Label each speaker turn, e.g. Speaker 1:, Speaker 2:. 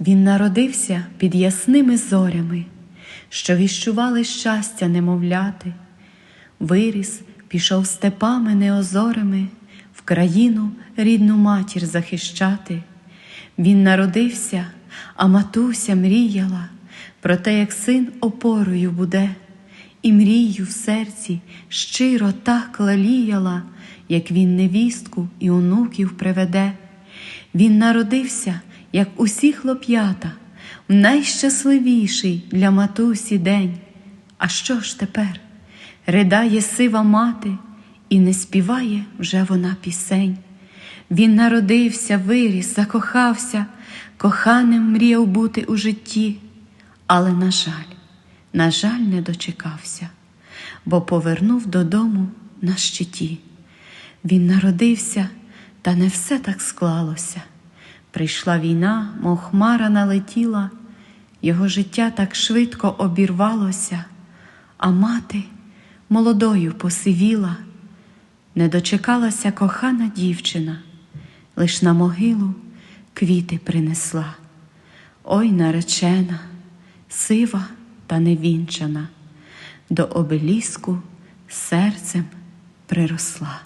Speaker 1: Він народився під ясними зорями, що віщували щастя немовляти, виріс, пішов степами неозорими в країну рідну матір захищати. Він народився, а матуся мріяла про те, як син опорою буде, і мрію в серці щиро так леліяла, як він невістку і онуків приведе. Він народився, як усі хлоп'ята, в найщасливіший для матусі день. А що ж тепер? Ридає сива мати, і не співає вже вона пісень. Він народився, виріс, закохався, коханим мріяв бути у житті, але, на жаль, на жаль, не дочекався, бо повернув додому на щиті. Він народився, та не все так склалося. Прийшла війна, мов хмара налетіла, його життя так швидко обірвалося, а мати молодою посивіла, не дочекалася кохана дівчина, лиш на могилу квіти принесла. Ой наречена, сива та невінчана, до обеліску серцем приросла.